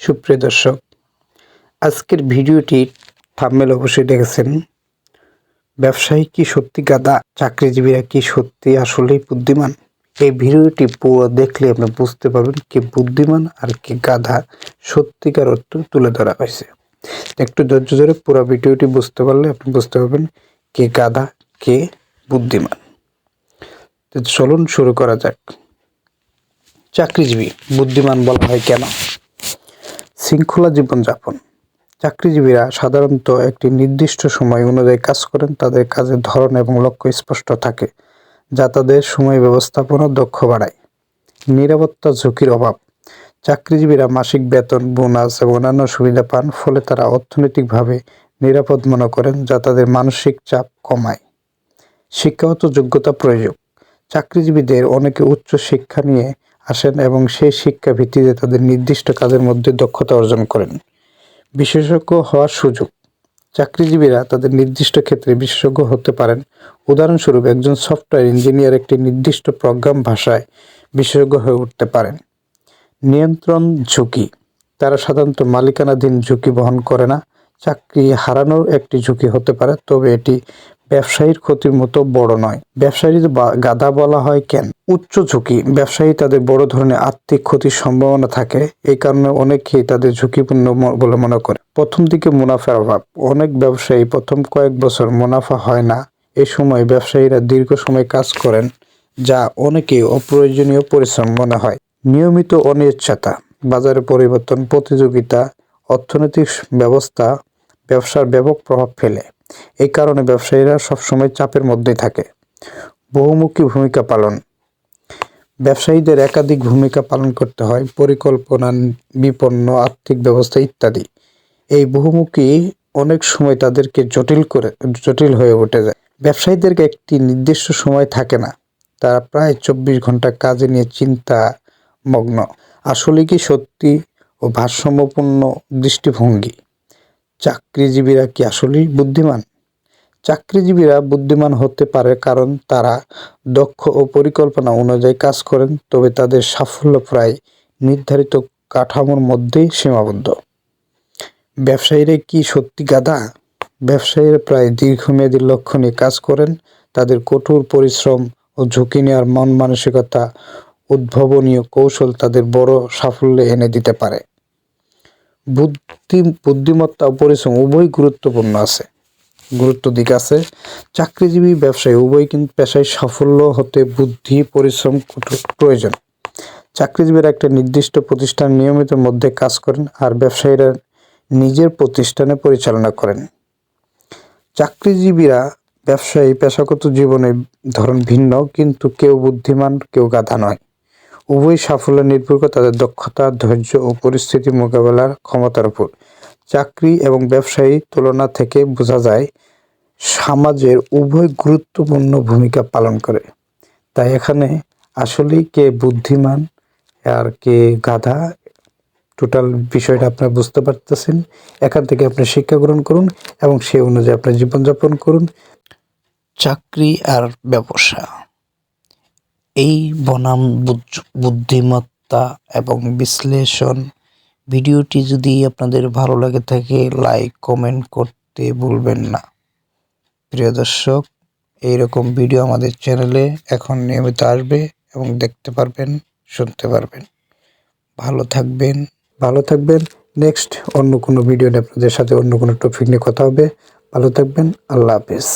সুপ্রিয় দর্শক, আজকের ভিডিওটি থাম্বনেল অবশ্যই দেখেছেন। ব্যবসায়ী কি সত্যি গাদা, চাকরিজীবীরা কি সত্যি আসলেই বুদ্ধিমান? এই ভিডিওটি পুরো দেখলে আপনি বুঝতে পারবেন কে বুদ্ধিমান আর কে গাধা সত্যিকার অর্থ তুলে ধরা হয়েছে। একটু ধৈর্য ধরে পুরো ভিডিওটি বুঝতে পারলে আপনি বুঝতে পারবেন কে গাধা, কে বুদ্ধিমান। চলুন শুরু করা যাক। চাকরিজীবী, বুদ্ধিমান বলা হয় কেন? শৃঙ্খলা জীবনযাপন। চাকরিজীবীরা সাধারণত একটি নির্দিষ্ট সময় অনুযায়ী কাজ করেন, তাদের কাজের ধরন এবং লক্ষ্য স্পষ্ট থাকে, যা তাদের সময় ব্যবস্থাপনা দক্ষ বাড়ায়। নিরাপত্তা ঝুঁকির অভাব। চাকরিজীবীরা মাসিক বেতন, বোনাস এবং অন্যান্য সুবিধা পান, ফলে তারা অর্থনৈতিকভাবে নিরাপদ মনে করেন, যা তাদের মানসিক চাপ কমায়। শিক্ষাগত যোগ্যতা প্রয়োজন। চাকরিজীবীদের অনেকে উচ্চ শিক্ষা নিয়ে আসেন এবং সেই শিক্ষা ভিত্তিতে তাদের নির্দিষ্ট কাজের মধ্যে দক্ষতা অর্জন করেন। বিশেষজ্ঞ হওয়ার সুযোগ। চাকরিজীবীরা তাদের নির্দিষ্ট ক্ষেত্রে বিশেষজ্ঞ হতে পারেন। উদাহরণস্বরূপ, একজন সফটওয়্যার ইঞ্জিনিয়ার একটি নির্দিষ্ট প্রোগ্রাম ভাষায় বিশেষজ্ঞ হয়ে উঠতে পারেন। নিয়ন্ত্রণ ঝুঁকি। তারা সাধারণত মালিকানাধীন ঝুঁকি বহন করে না। চাকরি হারানোর একটি ঝুঁকি হতে পারে, তবে এটি ব্যবসায়ীর ক্ষতির মতো বড় নয়। ব্যবসায়ী গাধা বলা হয় কেন? উচ্চ ঝুঁকি। ব্যবসায়ী তাদের বড় ধরনের আর্থিক ক্ষতির সম্ভাবনা থাকে। এই কারণে অনেকেই তাদের ঝুঁকিপূর্ণ বলে মনে করে। প্রথম দিকে মুনাফার অভাব। অনেক ব্যবসায়ী প্রথম কয়েক বছর মুনাফা হয় না। এ সময় ব্যবসায়ীরা দীর্ঘ সময় কাজ করেন, যা অনেকে অপ্রয়োজনীয় পরিশ্রম মনে হয়। নিয়মিত অনিশ্চয়তা, বাজারে পরিবর্তন, প্রতিযোগিতা, অর্থনৈতিক ব্যবস্থা, ব্যবসার ব্যাপক প্রভাব ফেলে। এই কারণে ব্যবসায়ীরা সবসময় চাপের মধ্যেই থাকে। বহুমুখী ভূমিকা পালন। ব্যবসায়ীদের একাধিক ভূমিকা পালন করতে হয়, পরিকল্পনা, বিপন্ন, আর্থিক ব্যবস্থা ইত্যাদি। এই বহুমুখী অনেক সময় তাদেরকে জটিল করে, জটিল হয়ে উঠে যায়। ব্যবসায়ীদেরকে একটি নির্দিষ্ট সময় থাকে না। তারা প্রায় চব্বিশ ঘণ্টা কাজে নিয়ে চিন্তা মগ্ন আসলে কি সত্যি ও ভারসাম্যপূর্ণ দৃষ্টিভঙ্গি? চাকরিজীবীরা কি আসলেই বুদ্ধিমান? চাকরিজীবীরা বুদ্ধিমান হতে পারে কারণ তারা দক্ষ ও পরিকল্পনা অনুযায়ী কাজ করেন, তবে তাদের সাফল্য প্রায় নির্ধারিত কাঠামোর মধ্যেই সীমাবদ্ধ। ব্যবসায়ীরা কি সত্যি গাদা ব্যবসায়ীরা প্রায় দীর্ঘমেয়াদী লক্ষ্য নিয়ে কাজ করেন, তাদের কঠোর পরিশ্রম ও ঝুঁকি নেওয়ার মন মানসিকতা, উদ্ভাবনীয় কৌশল তাদের বড় সাফল্য এনে দিতে পারে। বুদ্ধি, বুদ্ধিমত্তা ও পরিশ্রম উভয় গুরুত্বপূর্ণ আছে। গুরুত্ব দিক আছে, চাকরিজীবী, ব্যবসায়ী উভয় কিন্তু পেশায় সাফল্য হতে বুদ্ধি, পরিশ্রম প্রয়োজন। চাকরিজীবীরা একটা নির্দিষ্ট প্রতিষ্ঠান নিয়মিত মধ্যে কাজ করেন আর ব্যবসায়ীরা নিজের প্রতিষ্ঠানে পরিচালনা করেন। চাকরিজীবীরা ব্যবসায়ী পেশাগত জীবনে ধরন ভিন্ন, কিন্তু কেউ বুদ্ধিমান, কেউ গাধা নয়। উভয় সাফল্য নির্ভর করে তাদের দক্ষতা, ধৈর্য ও পরিস্থিতি মোকাবেলার ক্ষমতার উপর। চাকরি এবং ব্যবসায়ী তুলনা থেকে বোঝা যায়, সমাজের উভয় গুরুত্বপূর্ণ ভূমিকা পালন করে। তাই এখানে আসলেই কে বুদ্ধিমান আর কে গাধা, টোটাল বিষয়টা আপনারা বুঝতে পারতেছেন। এখান থেকে আপনি শিক্ষা গ্রহণ করুন এবং সে অনুযায়ী আপনার জীবনযাপন করুন। চাকরি আর ব্যবসা। এই বনাম বুদ্ধিমত্তা এবং বিশ্লেষণ ভিডিওটি যদি আপনাদের ভালো লাগে থাকে, লাইক, কমেন্ট করতে ভুলবেন না। প্রিয় দর্শক, এইরকম ভিডিও আমাদের চ্যানেলে এখন নিয়মিত আসবে এবং দেখতে পারবেন, শুনতে পারবেন। ভালো থাকবেন। ভালো থাকবেন। নেক্সট অন্য কোনো ভিডিও নিয়ে আপনাদের সাথে অন্য কোনো টপিক নিয়ে কথা হবে। ভালো থাকবেন। আল্লাহ হাফেজ।